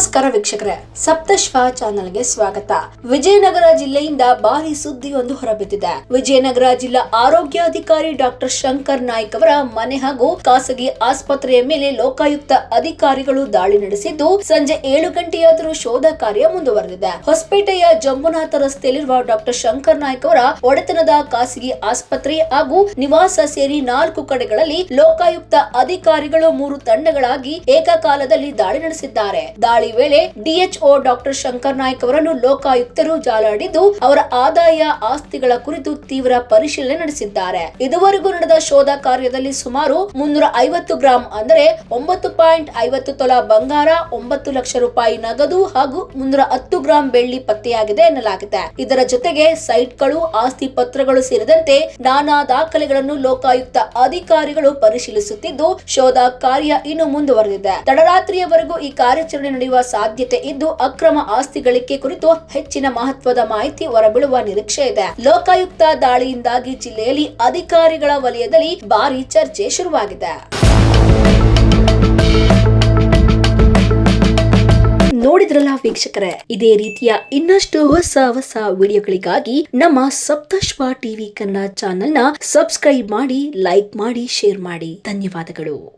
ನಮಸ್ಕಾರ ವೀಕ್ಷಕರೇ, ಸಪ್ತಶ್ವ ಚಾನೆಲ್ಗೆ ಸ್ವಾಗತ. ವಿಜಯನಗರ ಜಿಲ್ಲೆಯಿಂದ ಭಾರಿ ಸುದ್ದಿಯೊಂದು ಹೊರಬಿದ್ದಿದೆ. ವಿಜಯನಗರ ಜಿಲ್ಲಾ ಆರೋಗ್ಯಾಧಿಕಾರಿ ಡಾಕ್ಟರ್ ಶಂಕರ್ ನಾಯ್ಕ್ ಅವರ ಮನೆ ಹಾಗೂ ಖಾಸಗಿ ಆಸ್ಪತ್ರೆಯ ಮೇಲೆ ಲೋಕಾಯುಕ್ತ ಅಧಿಕಾರಿಗಳು ದಾಳಿ ನಡೆಸಿದ್ದು, ಸಂಜೆ ಏಳು ಗಂಟೆಯಾದರೂ ಶೋಧ ಕಾರ್ಯ ಮುಂದುವರೆದಿದೆ. ಹೊಸಪೇಟೆಯ ಜಂಬುನಾಥ ರಸ್ತೆಯಲ್ಲಿರುವ ಡಾಕ್ಟರ್ ಶಂಕರ್ ನಾಯ್ಕ್ ಅವರ ಒಡೆತನದ ಖಾಸಗಿ ಆಸ್ಪತ್ರೆ ಹಾಗೂ ನಿವಾಸ ಸೇರಿ ನಾಲ್ಕು ಕಡೆಗಳಲ್ಲಿ ಲೋಕಾಯುಕ್ತ ಅಧಿಕಾರಿಗಳು ಮೂರು ತಂಡಗಳಾಗಿ ಏಕಕಾಲದಲ್ಲಿ ದಾಳಿ ನಡೆಸಿದ್ದಾರೆ. ದಾಳಿ ವೇಳೆ ಡಿಎಚ್ಒ ಡಾಕ್ಟರ್ ಶಂಕರ್ ನಾಯ್ಕ್ ಅವರನ್ನು ಲೋಕಾಯುಕ್ತರು ಜಾಲಾಡಿದ್ದು, ಅವರ ಆದಾಯ ಆಸ್ತಿಗಳ ಕುರಿತು ತೀವ್ರ ಪರಿಶೀಲನೆ ನಡೆಸಿದ್ದಾರೆ. ಇದುವರೆಗೂ ನಡೆದ ಶೋಧ ಕಾರ್ಯದಲ್ಲಿ ಸುಮಾರು ಮುನ್ನೂರ ಐವತ್ತು ಗ್ರಾಂ ಅಂದರೆ ಒಂಬತ್ತು ಪಾಯಿಂಟ್ ಐವತ್ತು ತೊಲ ಬಂಗಾರ, ಒಂಬತ್ತು ಲಕ್ಷ ರೂಪಾಯಿ ನಗದು ಹಾಗೂ ಮುನ್ನೂರ ಹತ್ತು ಗ್ರಾಂ ಬೆಳ್ಳಿ ಪತ್ತೆಯಾಗಿದೆ ಎನ್ನಲಾಗಿದೆ. ಇದರ ಜೊತೆಗೆ ಸೈಟ್ಗಳು, ಆಸ್ತಿ ಪತ್ರಗಳು ಸೇರಿದಂತೆ ನಾನಾ ದಾಖಲೆಗಳನ್ನು ಲೋಕಾಯುಕ್ತ ಅಧಿಕಾರಿಗಳು ಪರಿಶೀಲಿಸುತ್ತಿದ್ದು, ಶೋಧ ಕಾರ್ಯ ಇನ್ನು ಮುಂದುವರೆದಿದೆ. ತಡರಾತ್ರಿಯವರೆಗೂ ಈ ಕಾರ್ಯಾಚರಣೆ ನಡೆಯುವ ಸಾಧ್ಯತೆ ಇದ್ದು ಅಕ್ರಮ ಆಸ್ತಿ ಗಳಿಕೆ ಕುರಿತು ಹೆಚ್ಚಿನ ಮಹತ್ವದ ಮಾಹಿತಿ ಹೊರಬೀಳುವ ನಿರೀಕ್ಷೆ ಇದೆ. ಲೋಕಾಯುಕ್ತ ದಾಳಿಯಿಂದಾಗಿ ಜಿಲ್ಲೆಯಲ್ಲಿ ಅಧಿಕಾರಿಗಳ ವಲಯದಲ್ಲಿ ಭಾರಿ ಚರ್ಚೆ ಶುರುವಾಗಿದೆ. ನೋಡಿದ್ರಲ್ಲ ವೀಕ್ಷಕರೇ, ಇದೇ ರೀತಿಯ ಇನ್ನಷ್ಟು ಹೊಸ ಹೊಸ ವಿಡಿಯೋಗಳಿಗಾಗಿ ನಮ್ಮ ಸಪ್ತಶ್ವ ಟಿವಿ ಕನ್ನಡ ಚಾನೆಲ್ನ ಸಬ್ಸ್ಕ್ರೈಬ್ ಮಾಡಿ, ಲೈಕ್ ಮಾಡಿ, ಶೇರ್ ಮಾಡಿ. ಧನ್ಯವಾದಗಳು.